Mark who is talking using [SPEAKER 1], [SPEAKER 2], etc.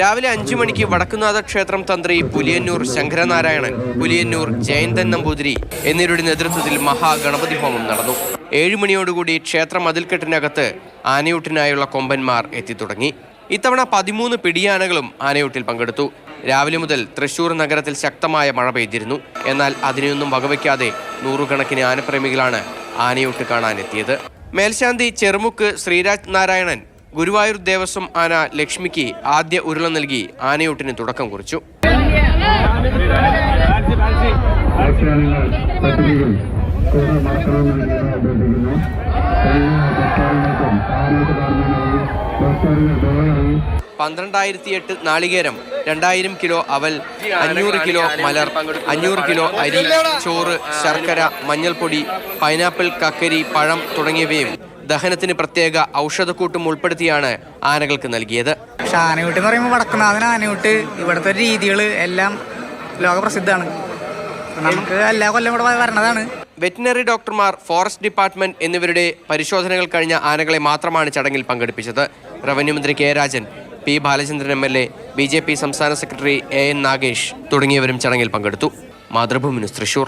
[SPEAKER 1] രാവിലെ അഞ്ചു മണിക്ക് വടക്കുനാഥ ക്ഷേത്രം തന്ത്രി പുലിയന്നൂർ ശങ്കരനാരായണൻ പുലിയന്നൂർ ജയന്തൻ നമ്പൂതിരി എന്നിവരുടെ നേതൃത്വത്തിൽ മഹാഗണപതി ഹോമം നടന്നു. ഏഴു മണിയോടുകൂടി ക്ഷേത്ര മതിൽക്കെട്ടിനകത്ത് ആനയൂട്ടിനായുള്ള കൊമ്പന്മാർ എത്തിത്തുടങ്ങി. ഇത്തവണ പതിമൂന്ന് പിടിയാനകളും ആനയൂട്ടിൽ പങ്കെടുത്തു. രാവിലെ മുതൽ തൃശൂർ നഗരത്തിൽ ശക്തമായ മഴ പെയ്തിരുന്നു. എന്നാൽ അതിനെയൊന്നും വകവയ്ക്കാതെ നൂറുകണക്കിന് ആനപ്രേമികളാണ് ആനയൂട്ട് കാണാനെത്തിയത്. മേൽശാന്തി ചെറുമുക്ക് ശ്രീരാജ് നാരായണൻ ഗുരുവായൂർ ദേവസ്വം ആന ലക്ഷ്മിക്ക് ആദ്യ ഉരുള നൽകി ആനയൂട്ടിന് തുടക്കം കുറിച്ചു. പന്ത്രണ്ടായിരത്തി എട്ട് നാളികേരം രണ്ടായിരം കിലോ അവൽ അഞ്ഞൂറ് കിലോ മലർ അഞ്ഞൂറ് കിലോ അരി ചോറ് ശർക്കര മഞ്ഞൾപ്പൊടി പൈനാപ്പിൾ കക്കരി പഴം തുടങ്ങിയവയും ദഹനത്തിന് പ്രത്യേക ഔഷധക്കൂട്ടും ഉൾപ്പെടുത്തിയാണ് ആനകൾക്ക് നൽകിയത്.
[SPEAKER 2] പക്ഷെ ആനയൂട്ട് എന്ന് പറയുമ്പോൾ വടക്കുന്നാഥൻ ആനയൂട്ട് ഇവിടുത്തെ രീതികൾ എല്ലാം ലോകപ്രസിദ്ധമാണ്. നമുക്ക് എല്ലാ കൊല്ലം കൂടെ വരണതാണ്.
[SPEAKER 1] വെറ്റിനറി ഡോക്ടർമാർ ഫോറസ്റ്റ് ഡിപ്പാർട്ട്മെന്റ് എന്നിവരുടെ പരിശോധനകൾ കഴിഞ്ഞ ആനകളെ മാത്രമാണ് ചടങ്ങിൽ പങ്കെടുപ്പിച്ചത്. റവന്യൂ മന്ത്രി K Rajan P Balachandran M L A B J P സംസ്ഥാന സെക്രട്ടറി എ എൻ നാഗേഷ് തുടങ്ങിയവരും ചടങ്ങിൽ പങ്കെടുത്തു. മാതൃഭൂമി ന്യൂസ് തൃശൂർ.